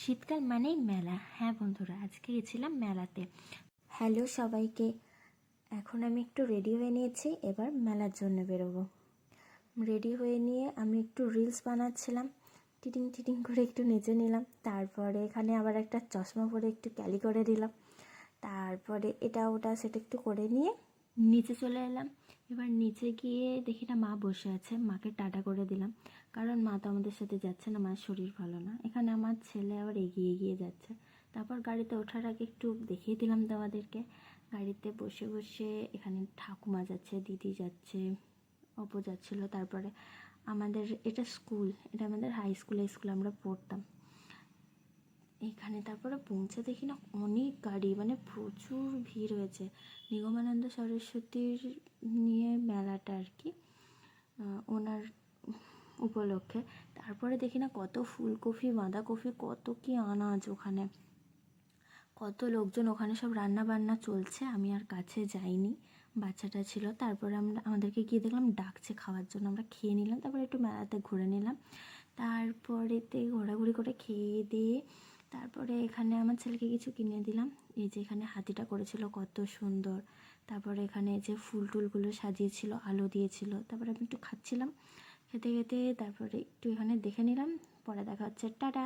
শীতকাল মানেই মেলা। হ্যাঁ বন্ধুরা, আজকে গেছিলাম মেলাতে। হ্যালো সবাইকে, এখন আমি একটু রেডি হয়ে নিয়েছি, এবার মেলার জন্য বেরোবো। রেডি হয়ে নিয়ে আমি একটু রিলস বানাচ্ছিলাম, টিটিং টিটিং করে একটু নেচে নিলাম, তারপরে এখানে আবার একটা চশমা পরে একটু ক্যালি করে দিলাম, তারপরে এটা ওটা সেটা একটু করে নিয়ে নিচে চলে এলাম। এবার নিচে গিয়ে দেখি না মা বসে আছে। মাকে টাটা করে দিলাম। কারণ মা তো আমাদের সাথে যাচ্ছে না মার শরীর ভালো না। এখানে আমার ছেলে আবার এগিয়ে এগিয়ে যাচ্ছে। তারপর গাড়িতে ওঠার আগে একটু দেখিয়ে দিলাম তোমাদেরকে। গাড়িতে বসে বসে এখানে ঠাকুমা যাচ্ছে, দিদি যাচ্ছে, অপু যাচ্ছিল। তারপরে আমাদের, এটা স্কুল, এটা আমাদের হাই স্কুলে স্কুলে আমরা পড়তাম। এখানে তারপরে পৌঁছে দেখি না, অনেক গাড়ি মানে প্রচুর ভিড় হয়েছে। নিগমানন্দ সরস্বতীর নিয়ে মেলাটা আর কি ওনার উপলক্ষে। তারপরে দেখি না কত ফুলকপি, বাঁধাকপি, কত কি আনাজ ওখানে। কত লোকজন ওখানে সব রান্না বান্না চলছে, আমি আর কাছে যাইনি। বাচ্চাটা ছিল, তারপরে আমরা, আমাদেরকে গিয়ে দেখলাম ডাকছে খাওয়ার জন্য, আমরা খেয়ে নিলাম, তারপরে একটু মেলাতে ঘুরে নিলাম। তারপরেতে ঘোরাঘুরি করে খেয়ে দিয়ে তারপরে এখানে আমার ছেলেকে কিছু কিনে দিলাম। এই যে এখানে হাতিটা করেছিল, কত সুন্দর। তারপরে এখানে যে ফুল টুলগুলো সাজিয়েছিল, আলো দিয়েছিল। তারপরে আমি একটু খাচ্ছিলাম। খেতে খেতে তারপরে একটু এখানে দেখে নিলাম। পরে দেখা হচ্ছে। টাটা!